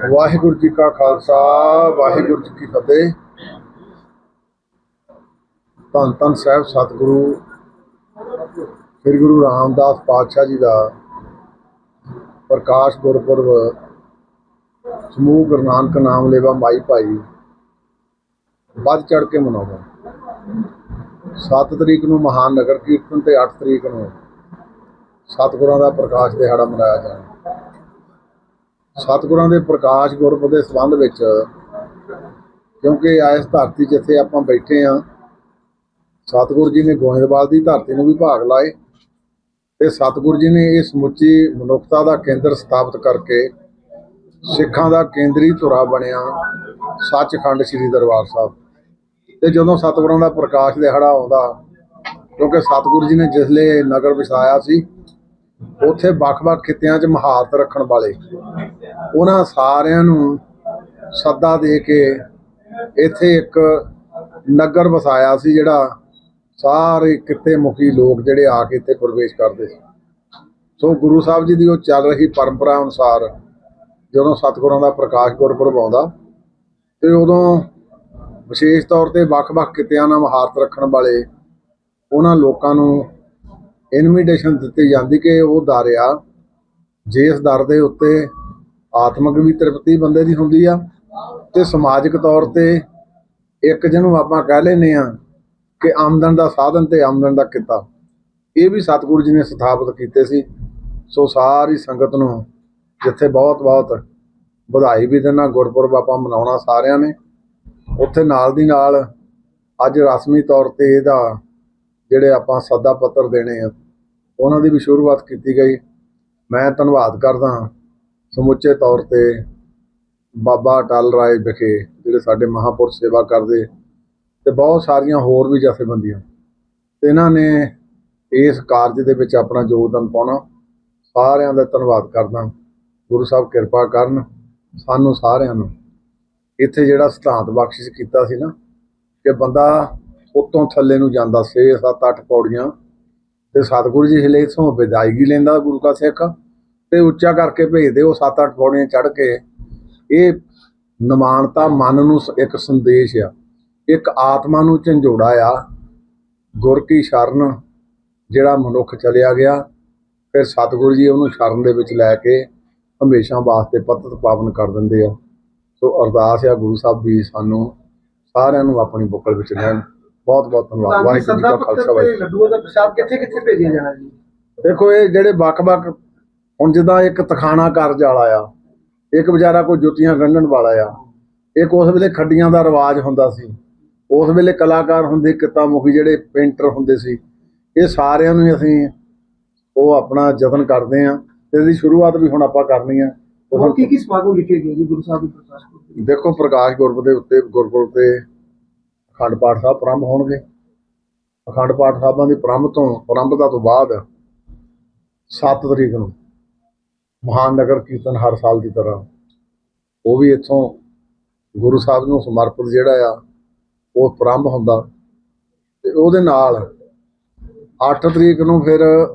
ਵਾਹਿਗੁਰੂ ਜੀ ਕਾ ਖਾਲਸਾ, ਵਾਹਿਗੁਰੂ ਜੀ ਕੀ ਫਤਿਹ। ਧੰਨ ਧੰਨ ਸਾਹਿਬ ਸਤਿਗੁਰੂ, ਸ੍ਰੀ ਗੁਰੂ ਰਾਮਦਾਸ ਪਾਤਸ਼ਾਹ ਜੀ ਦਾ ਪ੍ਰਕਾਸ਼ ਗੁਰਪੁਰਬ ਸਮੂਹ ਗੁਰੂ ਨਾਨਕ ਨਾਮ ਲੇਵਾ ਮਾਈ ਭਾਈ, ਵੱਧ ਚੜ ਕੇ ਮਨਾਉਂਦਾ। 7 ਤਰੀਕ ਨੂੰ ਮਹਾਨ ਨਗਰ ਕੀਰਤਨ ਤੇ 8 ਤਰੀਕ ਨੂੰ ਸਤਿਗੁਰਾਂ ਦਾ ਪ੍ਰਕਾਸ਼ ਦਿਹਾੜਾ ਮਨਾਇਆ ਜਾਣਾ ਸਤਿਗੁਰਾਂ ਦੇ ਪ੍ਰਕਾਸ਼ ਗੁਰਪੁਰਬ ਦੇ ਸੰਬੰਧ ਵਿੱਚ, ਕਿਉਂਕਿ ਇਸ ਧਰਤੀ ਜਿੱਥੇ ਆਪਾਂ ਬੈਠੇ ਆ, ਸਤਿਗੁਰੂ ਜੀ ਨੇ ਗੋਇੰਦਵਾਲ ਦੀ ਧਰਤੀ ਨੂੰ ਵੀ ਭਾਗ ਲਾਏ ਤੇ ਸਤਿਗੁਰੂ ਜੀ ਨੇ ਇਹ ਸਮੁੱਚੀ ਮਨੁੱਖਤਾ ਦਾ ਕੇਂਦਰ ਸਥਾਪਿਤ ਕਰਕੇ ਸਿੱਖਾਂ ਦਾ ਕੇਂਦਰੀ ਧੁਰਾ ਬਣਿਆ ਸੱਚਖੰਡ ਸ੍ਰੀ ਦਰਬਾਰ ਸਾਹਿਬ। ਤੇ ਜਦੋਂ ਸਤਿਗੁਰਾਂ ਦਾ ਪ੍ਰਕਾਸ਼ ਦਿਹਾੜਾ ਆਉਂਦਾ, ਕਿਉਂਕਿ ਸਤਿਗੁਰੂ ਜੀ ਨੇ ਜਿਸਲੇ ਨਗਰ ਵਸਾਇਆ ਸੀ ਉੱਥੇ ਵੱਖ-ਵੱਖ ਖਿੱਤਿਆਂ 'ਚ ਮਹਾਰਤ ਰੱਖਣ ਵਾਲੇ। ਉਹਨਾਂ ਸਾਰਿਆਂ ਨੂੰ ਸੱਦਾ ਦੇ ਕੇ ਇੱਥੇ ਇੱਕ ਨਗਰ ਵਸਾਇਆ ਸੀ, ਜਿਹੜਾ ਸਾਰੇ ਕਿੱਤੇ ਮੁਖੀ ਲੋਕ ਜਿਹੜੇ ਆ ਕੇ ਇੱਥੇ ਪ੍ਰਵੇਸ਼ ਕਰਦੇ ਸੀ। ਸੋ ਗੁਰੂ ਸਾਹਿਬ ਜੀ ਦੀ ਉਹ ਚੱਲ ਰਹੀ ਪਰੰਪਰਾ ਅਨੁਸਾਰ ਜਦੋਂ ਸਤਿਗੁਰਾਂ ਦਾ ਪ੍ਰਕਾਸ਼ ਗੁਰਪੁਰਬ ਆਉਂਦਾ, ਤੇ ਉਦੋਂ ਵਿਸ਼ੇਸ਼ ਤੌਰ ਤੇ ਵੱਖ-ਵੱਖ ਕਿੱਤਿਆਂ ਨਾਲ ਮਹਾਰਤ ਰੱਖਣ ਵਾਲੇ ਉਹਨਾਂ ਲੋਕਾਂ ਨੂੰ ਇਨਵੀਟੇਸ਼ਨ ਦਿੱਤੀ ਜਾਂਦੀ ਕਿ ਉਹ ਦਰ ਆ। ਜਿਸ ਦਰ ਦੇ ਉੱਤੇ ਆਤਮਿਕ ਵੀ ਤ੍ਰਿਪਤੀ ਬੰਦੇ ਦੀ ਹੁੰਦੀ ਆ ਤੇ ਸਮਾਜਿਕ ਤੌਰ ਤੇ ਇੱਕ ਜਿਹਨੂੰ ਆਪਾਂ ਕਹਿ ਲੈਨੇ ਆ ਕਿ ਆਮਦਨ ਦਾ ਸਾਧਨ ਤੇ ਆਮਦਨ ਦਾ ਕਿੱਤਾ। ਇਹ ਵੀ ਸਤਿਗੁਰੂ ਜੀ ਨੇ ਸਥਾਪਿਤ ਕੀਤੇ ਸੀ। ਸੋ ਸਾਰੀ ਸੰਗਤ ਨੂੰ ਜਿੱਥੇ ਬਹੁਤ ਬਹੁਤ ਵਧਾਈ ਵੀ ਦੇਣਾ ਗੁਰਪੁਰਬ ਆਪਾਂ ਮਨਾਉਣਾ ਸਾਰਿਆਂ ਨੇ। ਉੱਥੇ ਨਾਲ ਦੀ ਨਾਲ ਅੱਜ ਰਸਮੀ ਤੌਰ ਤੇ ਇਹਦਾ ਜਿਹੜੇ ਆਪਾਂ ਸੱਦਾ ਪੱਤਰ ਦੇਣੇ ਆ, ਉਹਨਾਂ ਦੀ ਵੀ ਸ਼ੁਰੂਆਤ ਕੀਤੀ ਗਈ। ਮੈਂ ਧੰਨਵਾਦ ਕਰਦਾ ਸਮੁੱਚੇ ਤੌਰ ਤੇ ਬਾਬਾ ਅਟਲ ਰਾਏ ਵਿਖੇ, ਜਿਹੜੇ ਸਾਡੇ ਮਹਾਪੁਰਖ ਸੇਵਾ ਕਰਦੇ ਤੇ ਬਹੁਤ ਸਾਰੀਆਂ ਹੋਰ ਵੀ ਜਥੇਬੰਦੀਆਂ। ਤੇ ਇਹਨਾਂ ਨੇ ਇਸ ਕਾਰਜ ਦੇ ਵਿੱਚ ਆਪਣਾ ਯੋਗਦਾਨ ਪਾਉਣਾ, ਸਾਰਿਆਂ ਦਾ ਧੰਨਵਾਦ ਕਰਦਾ ਗੁਰੂ ਸਾਹਿਬ ਕਿਰਪਾ ਕਰਨ, ਸਾਨੂੰ ਸਾਰਿਆਂ ਨੂੰ। ਇੱਥੇ ਜਿਹੜਾ ਸਿਧਾਂਤ ਬਖਸ਼ਿਸ਼ ਕੀਤਾ ਸੀ ਨਾ, ਕਿ ਬੰਦਾ ਉੱਤੋਂ ਥੱਲੇ ਨੂੰ ਜਾਂਦਾ 6 7 8 ਪੌੜੀਆਂ ਤੇ ਸਤਿਗੁਰੂ ਜੀ ਹਿਲੇ ਇਥੋਂ ਵਿਦਾਇਗੀ ਲੈਂਦਾ ਗੁਰੂ ਕਾ ਸਿੱਖ ਤੇ ਉੱਚਾ ਕਰਕੇ ਭੇਜਦੇ ਉਹ 7 8 ਪੌੜੀਆਂ ਚੜ ਕੇ। ਇਹ ਨਿਮਾਨਤਾ ਮਨ ਨੂੰ ਇੱਕ ਸੰਦੇਸ਼ ਆ, ਇੱਕ ਆਤਮਾ ਨੂੰ ਝੰਜੋੜਾ ਆ, ਗੁਰ ਕੀ ਸ਼ਰਨ ਜਿਹੜਾ ਮਨੁੱਖ ਚਲਿਆ ਗਿਆ, ਫਿਰ ਸਤਿਗੁਰੂ ਜੀ ਉਹਨੂੰ ਸ਼ਰਨ ਦੇ ਵਿੱਚ ਲੈ ਕੇ ਹਮੇਸ਼ਾ ਵਾਸਤੇ ਪਤਤ ਪਾਵਨ ਕਰ ਦਿੰਦੇ ਆ। ਸੋ ਅਰਦਾਸ ਆ ਗੁਰੂ ਸਾਹਿਬ ਵੀ ਸਾਨੂੰ ਸਾਰਿਆਂ ਨੂੰ ਆਪਣੀ ਬੁੱਕਲ ਵਿੱਚ ਲੈਣ ਬਹੁਤ ਬਹੁਤ ਧੰਨਵਾਦ। ਵਾਹਿਗੁਰੂ ਜੀ ਪੱਤਰ ਖਾਲਸਾ ਵਾਹਿਗੁਰੂ ਲੱਡੂਆਂ ਦਾ ਪ੍ਰਸ਼ਾਦ ਕਿੱਥੇ ਕਿੱਥੇ ਭੇਜਿਆ ਜਾਣਾ ਜੀ? ਦੇਖੋ ਇਹ ਜਿਹੜੇ ਵੱਖ-ਵੱਖ ਹੁਣ ਜਿੱਦਾਂ ਇੱਕ ਤਖਾਣਾ ਕਾਰਜ ਵਾਲਾ ਆ ਇੱਕ ਵਿਚਾਰਾ ਕੋਈ ਜੁੱਤੀਆਂ ਗੰਢਣ ਵਾਲਾ ਆ ਇੱਕ ਉਸ ਵੇਲੇ ਖੱਡੀਆਂ ਦਾ ਰਿਵਾਜ ਹੁੰਦਾ ਸੀ ਉਸ ਵੇਲੇ ਕਲਾਕਾਰ ਹੁੰਦੇ ਕਿੱਤਾ ਮੁਖੀ ਜਿਹੜੇ ਪੇਂਟਰ ਹੁੰਦੇ ਸੀ ਇਹ ਸਾਰਿਆਂ ਨੂੰ ਅਸੀਂ ਉਹ ਆਪਣਾ ਯਤਨ ਕਰਦੇ ਆ ਤੇ ਇਹਦੀ ਸ਼ੁਰੂਆਤ ਵੀ ਹੁਣ ਆਪਾਂ ਕਰਨੀ ਆ। ਹੋਰ ਕੀ ਕੀ ਸਮਾਗਮ ਲਿਖੇ ਗਏ ਜੀ ਗੁਰੂ ਸਾਹਿਬ ਦੇ ਪ੍ਰਕਾਸ਼? ਦੇਖੋ ਪ੍ਰਕਾਸ਼ ਗੁਰਪੁਰਬ ਦੇ ਉੱਤੇ ਗੁਰਪੁਰਬ ਤੇ ਅਖੰਡ ਪਾਠ ਸਾਹਿਬ ਪ੍ਰਾਰੰਭ ਹੋਣਗੇ। ਅਖੰਡ ਪਾਠ ਸਾਹਿਬਾਂ ਦੀ ਪ੍ਰਾਰੰਭ ਤੋਂ ਪ੍ਰਾਰੰਭਤਾ ਤੋਂ ਬਾਅਦ 7 ਤਰੀਕ ਨੂੰ ਮਹਾਨ ਨਗਰ ਕੀਰਤਨ ਹਰ ਸਾਲ ਦੀ ਤਰ੍ਹਾਂ। ਉਹ ਵੀ ਇੱਥੋਂ ਗੁਰੂ ਸਾਹਿਬ ਨੂੰ ਸਮਰਪਿਤ ਜਿਹੜਾ ਆ, ਉਹ ਪ੍ਰਾਰੰਭ ਹੁੰਦਾ। ਤੇ ਉਹਦੇ ਨਾਲ 8 ਤਰੀਕ ਨੂੰ ਫਿਰ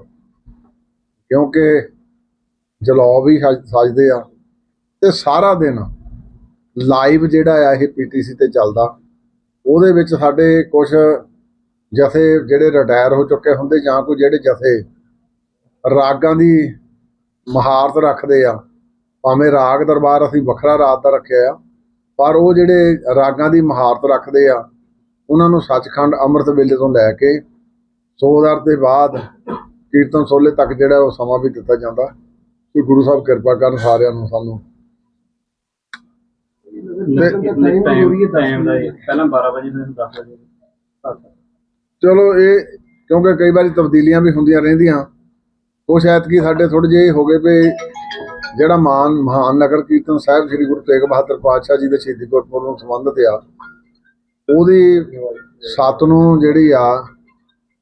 ਕਿਉਂਕਿ ਜਲੌ ਵੀ ਸਜ- ਸਜਦੇ ਆ, ਤੇ ਸਾਰਾ ਦਿਨ ਲਾਈਵ ਜਿਹੜਾ ਆ ਇਹ ਪੀਟੀਸੀ ਤੇ ਚੱਲਦਾ। ਉਹਦੇ ਵਿੱਚ ਸਾਡੇ ਕੁਝ ਜਥੇ ਜਿਹੜੇ ਰਿਟਾਇਰ ਹੋ ਚੁੱਕੇ ਹੁੰਦੇ ਜਾਂ ਕੋਈ ਜਿਹੜੇ ਜਥੇ ਰਾਗਾਂ ਦੀ ਮਹਾਰਤ ਰੱਖਦੇ ਆ, ਭਾਵੇਂ ਰਾਗ ਦਰਬਾਰ ਅਸੀਂ ਵੱਖਰਾ ਰਾਤ ਦਾ ਰੱਖਿਆ ਆ, ਪਰ ਉਹ ਜਿਹੜੇ ਰਾਗਾਂ ਦੀ ਮਹਾਰਤ ਰੱਖਦੇ ਆ, ਉਹਨਾਂ ਨੂੰ ਸੱਚਖੰਡ ਅੰਮ੍ਰਿਤ ਵੇਲੇ ਤੋਂ ਲੈ ਕੇ ਸੋਦਰ ਦੇ ਬਾਅਦ ਕੀਰਤਨ ਸੋਲੇ ਤੱਕ ਜਿਹੜਾ ਉਹ ਸਮਾਂ ਵੀ ਦਿੱਤਾ ਜਾਂਦਾ। ਕਿ ਗੁਰੂ ਸਾਹਿਬ ਕਿਰਪਾ ਕਰਨ ਸਾਰਿਆਂ ਨੂੰ ਸਾਨੂੰ ਟਾਈਮ ਦਾ ਵਜੇ। ਇਹ। ਪਹਿਲਾਂ 12 ਵਜੇ ਤੋਂ 10 ਵਜੇ। ਤੱਕ ਚਲੋ ਇਹ ਕਿਉਂਕਿ ਕਈ ਵਾਰੀ ਤਬਦੀਲੀਆਂ ਵੀ ਹੁੰਦੀਆਂ ਰਹਿੰਦੀਆਂ। ਕੁਛ ਐਤਕੀ ਸਾਡੇ ਥੋੜੇ ਜਿਹੇ ਹੋ ਗਏ ਵੀ ਜਿਹੜਾ ਮਾਨ ਮਹਾਨ ਨਗਰ ਕੀਰਤਨ ਸਾਹਿਬ ਸ੍ਰੀ ਗੁਰੂ ਤੇਗ ਬਹਾਦਰ ਪਾਤਸ਼ਾਹ ਜੀ ਦੇ ਸ਼ਹੀਦੀ ਗੁਰਪੁਰਬ ਨੂੰ ਸੰਬੰਧਿਤ ਆ ਉਹਦੀ ਸੱਤ ਨੂੰ ਜਿਹੜੀ ਆ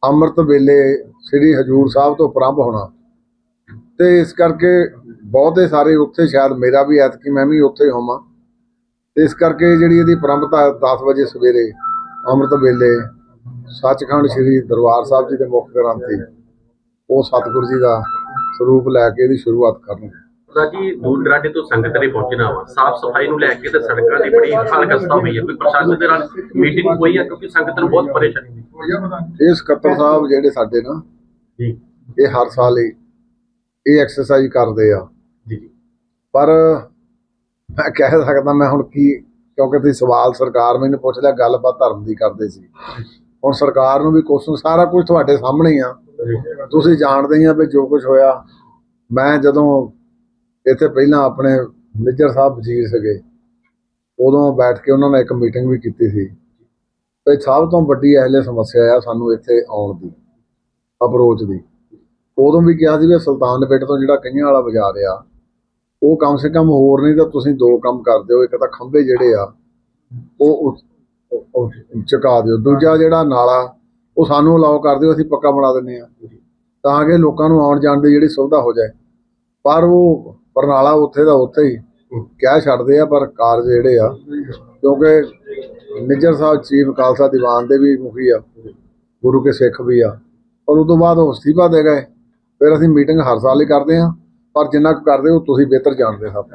ਅੰਮ੍ਰਿਤ ਵੇਲੇ ਸ੍ਰੀ ਹਜੂਰ ਸਾਹਿਬ ਤੋਂ ਪ੍ਰਾਰੰਭ ਹੋਣਾ। ਤੇ ਇਸ ਕਰਕੇ ਬਹੁਤੇ ਸਾਰੇ ਉੱਥੇ ਸ਼ਾਇਦ ਮੇਰਾ ਵੀ ਐਤਕੀ ਮੈਂ ਵੀ ਉੱਥੇ ਹੋਵਾਂ। ਇਸ ਕਰਕੇ ਜਿਹੜੀ ਇਹਦੀ ਪ੍ਰਾਰੰਭਤਾ 10 ਵਜੇ ਸਵੇਰੇ ਅੰਮ੍ਰਿਤ ਵੇਲੇ ਸੱਚਖੰਡ ਸ੍ਰੀ ਦਰਬਾਰ ਸਾਹਿਬ ਜੀ ਦੇ ਮੁੱਖ ਗ੍ਰੰਥੀ ਉਹ ਸਤਿਗੁਰੂ ਜੀ ਦਾ ਸਰੂਪ ਲੈ ਕੇ ਇਹਦੀ ਸ਼ੁਰੂਆਤ ਕਰਨਗੇ ਰਾਜੀ ਦੂਰ ਦਰਾਡੇ ਤੋਂ ਸੰਗਤ ਨੇ ਪਹੁੰਚਣਾ ਵਾ। ਸਾਫ਼ ਸਫ਼ਾਈ ਨੂੰ ਲੈ ਕੇ ਤੇ ਸੜਕਾਂ ਦੀ ਬੜੀ ਹਾਲਕਸਤਾ ਹੋਈ ਹੈ। ਕੋਈ ਪ੍ਰਸ਼ਾਸਨ ਦੇ ਨਾਲ ਮੀਟਿੰਗ ਹੋਈ ਹੈ ਕਿਉਂਕਿ ਸੰਗਤ ਨੂੰ ਬਹੁਤ ਪਰੇਸ਼ਾਨੀ ਹੁੰਦੀ ਇਹ ਸਕੱਤਰ ਸਾਹਿਬ ਜਿਹੜੇ ਸਾਡੇ ਨਾ ਜੀ। ਇਹ ਹਰ ਸਾਲ ਇਹ ਐਕਸਰਸਾਈਜ਼ ਕਰਦੇ ਆ। ਜੀ। ਪਰ ਮੈਂ ਕਹਿ ਸਕਦਾ ਮੈਂ ਹੁਣ ਕੀ, ਕਿਉਂਕਿ ਤੁਸੀਂ ਸਵਾਲ ਸਰਕਾਰ ਮੈਨੂੰ ਪੁੱਛ ਲਿਆ, ਗੱਲਬਾਤ ਧਰਮ ਦੀ ਕਰਦੇ ਸੀ। ਹੁਣ ਸਰਕਾਰ ਨੂੰ ਵੀ ਕੁਐਸਚਨ ਸਾਰਾ ਕੁਝ ਤੁਹਾਡੇ ਸਾਹਮਣੇ ਆ। ਤੁਸੀਂ ਜਾਣਦੇ ਹੀ ਆ ਵੀ ਜੋ ਕੁਝ ਹੋਇਆ। ਮੈਂ ਜਦੋਂ ਇੱਥੇ ਪਹਿਲਾਂ ਆਪਣੇ ਨਿੱਜਰ ਸਾਹਿਬ ਵਜ਼ੀਰ ਸੀਗੇ, ਉਦੋਂ ਬੈਠ ਕੇ ਉਹਨਾਂ ਨੇ ਇੱਕ ਮੀਟਿੰਗ ਵੀ ਕੀਤੀ ਸੀ। ਤੇ ਸਭ ਤੋਂ ਵੱਡੀ ਇਹਲੇ ਸਮੱਸਿਆ ਆ ਸਾਨੂੰ ਇੱਥੇ ਆਉਣ ਦੀ, ਅਪਰੋਚ ਦੀ। ਉਦੋਂ ਵੀ ਕਿਹਾ ਸੀ ਵੀ ਸੁਲਤਾਨ ਪਿੰਡ ਤੋਂ ਜਿਹੜਾ ਕਈਆਂ ਵਾਲਾ ਬਾਜ਼ਾਰ ਆ ਉਹ ਕਮ ਸੇ ਕਮ ਹੋਰ ਨਹੀਂ ਤਾਂ ਤੁਸੀਂ ਦੋ ਕੰਮ ਕਰ ਦਿਓ ਇੱਕ ਤਾਂ ਖੰਭੇ ਜਿਹੜੇ ਆ ਉਹ ਉਸ- ਚੁਕਾ ਦਿਓ। ਦੂਜਾ ਜਿਹੜਾ ਨਾਲਾ ਉਹ ਸਾਨੂੰ ਅਲਾਉ ਕਰ ਦਿਓ ਅਸੀਂ ਪੱਕਾ ਬਣਾ ਦਿੰਨੇ ਆ ਤਾਂ ਕਿ ਲੋਕਾਂ ਨੂੰ ਆਉਣ ਜਾਣ ਦੀ ਜਿਹੜੀ ਸੁਵਿਧਾ ਹੋ ਜਾਏ। ਪਰ ਉਹ ਪਰਨਾਲਾ ਉੱਥੇ ਦਾ ਉੱਥੇ ਹੀ ਕਹਿ ਛੱਡਦੇ ਆ ਪਰ ਕਾਰਜ ਜਿਹੜੇ ਆ ਕਿਉਂਕਿ ਨਿੱਜਰ ਸਾਹਿਬ ਚੀਫ ਖਾਲਸਾ ਦੀਵਾਨ ਦੇ ਵੀ ਮੁਖੀ ਆ ਗੁਰੂ ਕੇ ਸਿੱਖ ਵੀ ਆ। ਪਰ ਉਦੋਂ ਬਾਅਦ ਉਹ ਅਸਤੀਫਾ ਦੇ ਗਏ। ਫਿਰ ਅਸੀਂ ਮੀਟਿੰਗ ਹਰ ਸਾਲ ਹੀ ਕਰਦੇ ਆ ਪਰ ਜਿੰਨਾ ਕੁ ਕਰਦੇ ਹੋ ਤੁਸੀਂ ਬਿਹਤਰ ਜਾਣਦੇ ਸਭ